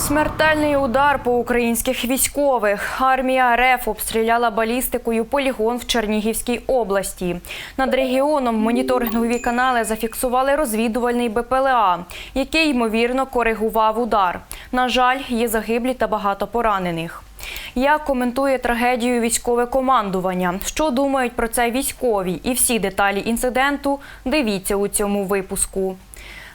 Смертельний удар по українських військових. Армія РФ обстріляла балістикою полігон в Чернігівській області. Над регіоном моніторингові канали зафіксували розвідувальний БПЛА, який ймовірно коригував удар. На жаль, є загиблі та багато поранених. Як коментує трагедію військове командування? Що думають про це військові? І всі деталі інциденту дивіться у цьому випуску.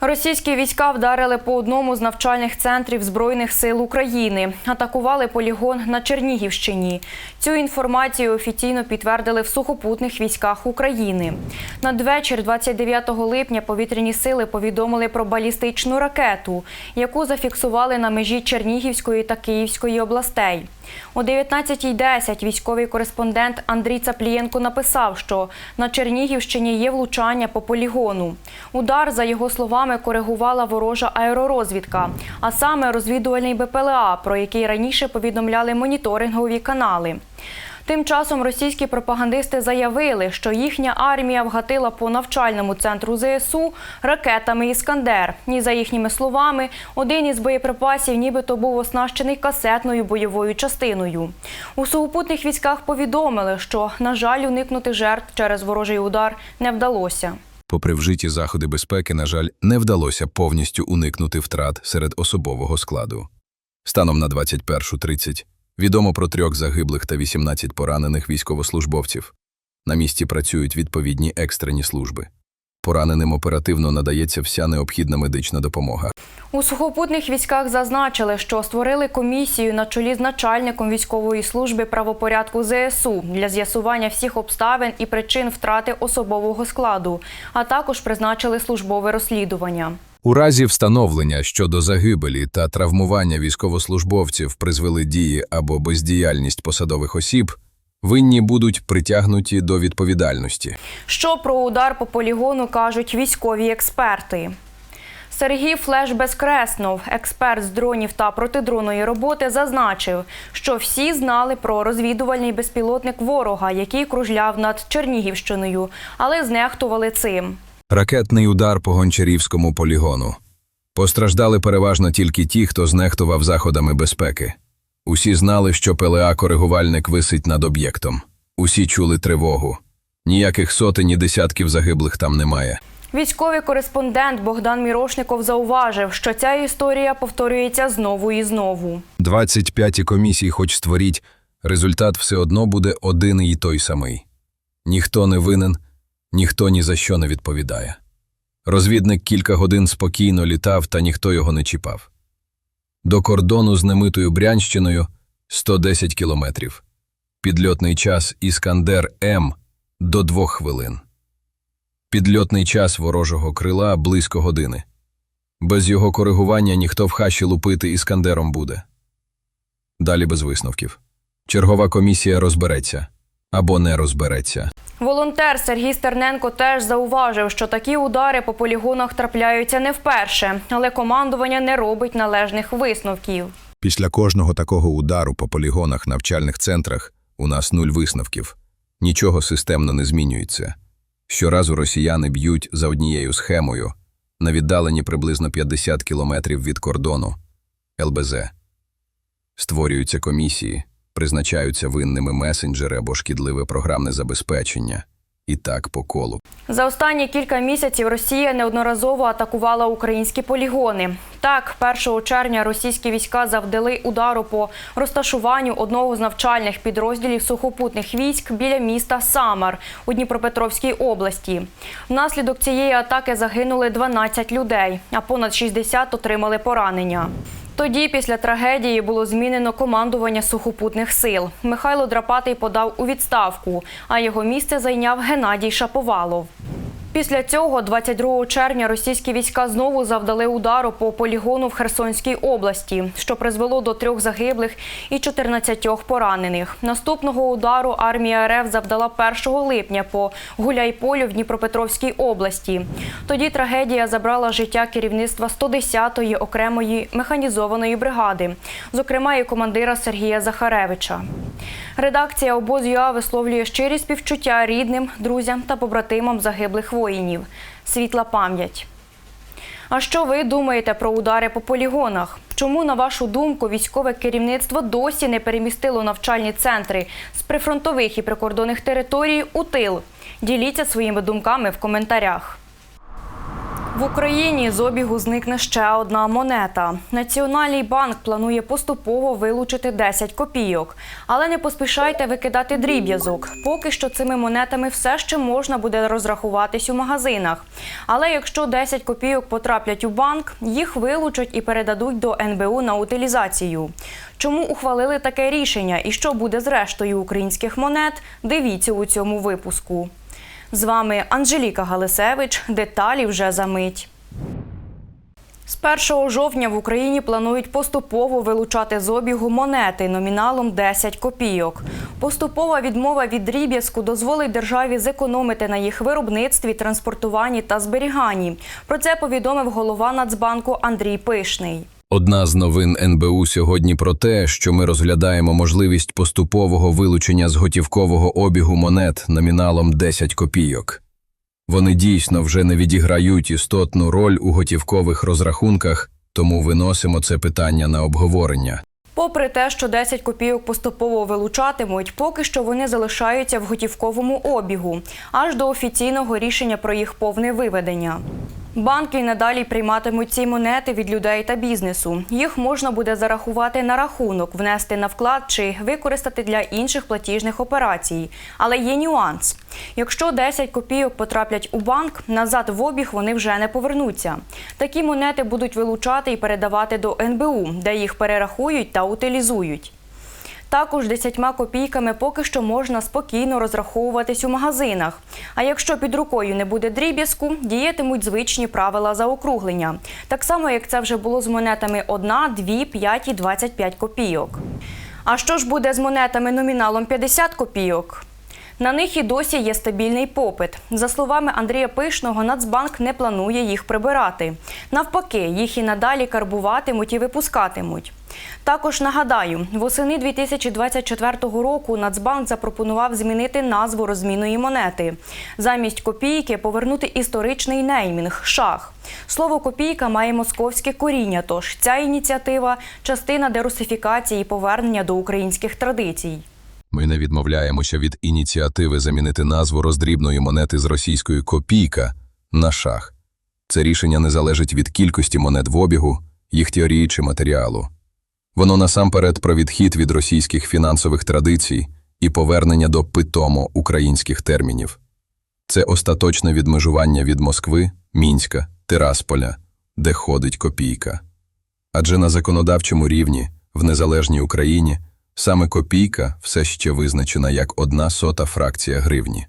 Російські війська вдарили по одному з навчальних центрів Збройних сил України. Атакували полігон на Чернігівщині. Цю інформацію офіційно підтвердили в сухопутних військах України. Надвечір 29 липня повітряні сили повідомили про балістичну ракету, яку зафіксували на межі Чернігівської та Київської областей. О 19.10 військовий кореспондент Андрій Цаплієнко написав, що на Чернігівщині є влучання по полігону. Удар, за його словами, коригувала ворожа аеророзвідка, а саме розвідувальний БПЛА, про який раніше повідомляли моніторингові канали. Тим часом російські пропагандисти заявили, що їхня армія вгатила по навчальному центру ЗСУ ракетами Іскандер. І за їхніми словами, один із боєприпасів нібито був оснащений касетною бойовою частиною. У сухопутних військах повідомили, що, на жаль, уникнути жертв через ворожий удар не вдалося. Попри вжиті заходи безпеки, на жаль, не вдалося повністю уникнути втрат серед особового складу. Станом на 21.30 відомо про трьох загиблих та 18 поранених військовослужбовців. На місці працюють відповідні екстрені служби. Пораненим оперативно надається вся необхідна медична допомога. У сухопутних військах зазначили, що створили комісію на чолі з начальником військової служби правопорядку ЗСУ для з'ясування всіх обставин і причин втрати особового складу, а також призначили службове розслідування. У разі встановлення щодо загибелі та травмування військовослужбовців призвели дії або бездіяльність посадових осіб, винні будуть притягнуті до відповідальності. Що про удар по полігону кажуть військові експерти? Сергій Флеш Безкреснов, експерт з дронів та протидронної роботи, зазначив, що всі знали про розвідувальний безпілотник ворога, який кружляв над Чернігівщиною, але знехтували цим. Ракетний удар по гончарівському полігону. Постраждали переважно тільки ті, хто знехтував заходами безпеки. Усі знали, що ПЛА-коригувальник висить над об'єктом. Усі чули тривогу. Ніяких сотень і десятків загиблих там немає. Військовий кореспондент Богдан Мірошников зауважив, що ця історія повторюється знову і знову. 25 комісій хоч створіть, результат все одно буде один і той самий. Ніхто не винен, ніхто ні за що не відповідає. Розвідник кілька годин спокійно літав, та ніхто його не чіпав. До кордону з немитою Брянщиною 110 кілометрів. Підльотний час Іскандер М до двох хвилин. Підльотний час ворожого крила близько години. Без його коригування ніхто в хаші лупити іскандером буде. Далі без висновків. Чергова комісія розбереться або не розбереться. Волонтер Сергій Стерненко теж зауважив, що такі удари по полігонах трапляються не вперше, але командування не робить належних висновків. Після кожного такого удару по полігонах навчальних центрах у нас нуль висновків. Нічого системно не змінюється. Щоразу росіяни б'ють за однією схемою на віддаленні приблизно 50 кілометрів від кордону ЛБЗ. Створюються комісії, призначаються винними месенджери або шкідливе програмне забезпечення. І так по колу. За останні кілька місяців Росія неодноразово атакувала українські полігони. Так, 1 червня російські війська завдали удару по розташуванню одного з навчальних підрозділів сухопутних військ біля міста Самар у Дніпропетровській області. Внаслідок цієї атаки загинули 12 людей, а понад 60 отримали поранення. Тоді, після трагедії, було змінено командування сухопутних сил. Михайло Драпатий подав у відставку, а його місце зайняв Геннадій Шаповалов. Після цього, 22 червня, російські війська знову завдали удару по полігону в Херсонській області, що призвело до трьох загиблих і 14 поранених. Наступного удару армія РФ завдала 1 липня по Гуляйполю в Дніпропетровській області. Тоді трагедія забрала життя керівництва 110-ї окремої механізованої бригади, зокрема і командира Сергія Захаревича. Редакція обоз.ЮА висловлює щирі співчуття рідним, друзям та побратимам загиблих воїнів. Світла пам'ять. А що ви думаєте про удари по полігонах? Чому, на вашу думку, військове керівництво досі не перемістило навчальні центри з прифронтових і прикордонних територій у тил? Діліться своїми думками в коментарях. В Україні з обігу зникне ще одна монета. Національний банк планує поступово вилучити 10 копійок. Але не поспішайте викидати дріб'язок. Поки що цими монетами все ще можна буде розрахуватись у магазинах. Але якщо 10 копійок потраплять у банк, їх вилучать і передадуть до НБУ на утилізацію. Чому ухвалили таке рішення і що буде з рештою українських монет? Дивіться у цьому випуску. З вами Анжеліка Галисевич. Деталі вже за мить. З 1 жовтня в Україні планують поступово вилучати з обігу монети номіналом 10 копійок. Поступова відмова від дріб'язку дозволить державі зекономити на їх виробництві, транспортуванні та зберіганні. Про це повідомив голова Нацбанку Андрій Пишний. Одна з новин НБУ сьогодні про те, що ми розглядаємо можливість поступового вилучення з готівкового обігу монет номіналом 10 копійок. Вони дійсно вже не відіграють істотну роль у готівкових розрахунках, тому виносимо це питання на обговорення. Попри те, що 10 копійок поступово вилучатимуть, поки що вони залишаються в готівковому обігу аж до офіційного рішення про їх повне виведення. Банки й надалі прийматимуть ці монети від людей та бізнесу. Їх можна буде зарахувати на рахунок, внести на вклад чи використати для інших платіжних операцій. Але є нюанс: якщо 10 копійок потраплять у банк, назад в обіг вони вже не повернуться. Такі монети будуть вилучати і передавати до НБУ, де їх перерахують та утилізують. Також 10 копійками поки що можна спокійно розраховуватись у магазинах. А якщо під рукою не буде дріб'язку, діятимуть звичні правила заокруглення. Так само, як це вже було з монетами 1, 2, 5 і 25 копійок. А що ж буде з монетами номіналом 50 копійок? На них і досі є стабільний попит. За словами Андрія Пишного, Нацбанк не планує їх прибирати. Навпаки, їх і надалі карбуватимуть і випускатимуть. Також нагадаю, восени 2024 року Нацбанк запропонував змінити назву розмінної монети. Замість копійки повернути історичний неймінг шах. Слово копійка має московське коріння, тож ця ініціатива частина дерусифікації і повернення до українських традицій. Ми не відмовляємося від ініціативи замінити назву роздрібної монети з російської копійка на шах. Це рішення не залежить від кількості монет в обігу, їх теорії чи матеріалу. Воно насамперед про відхід від російських фінансових традицій і повернення до питомо українських термінів. Це остаточне відмежування від Москви, Мінська, Тирасполя, де ходить копійка. Адже на законодавчому рівні, в незалежній Україні, саме копійка все ще визначена як одна сота фракція гривні.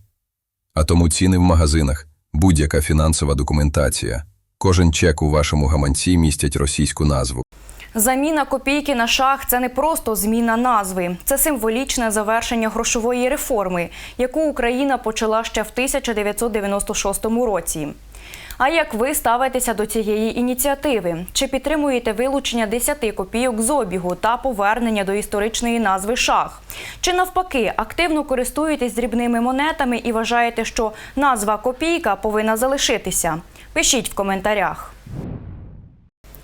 А тому ціни в магазинах, будь-яка фінансова документація, кожен чек у вашому гаманці містять російську назву. Заміна копійки на шах це не просто зміна назви, це символічне завершення грошової реформи, яку Україна почала ще в 1996 році. А як ви ставитеся до цієї ініціативи? Чи підтримуєте вилучення 10 копійок з обігу та повернення до історичної назви шах? Чи навпаки активно користуєтесь дрібними монетами і вважаєте, що назва копійка повинна залишитися? Пишіть в коментарях.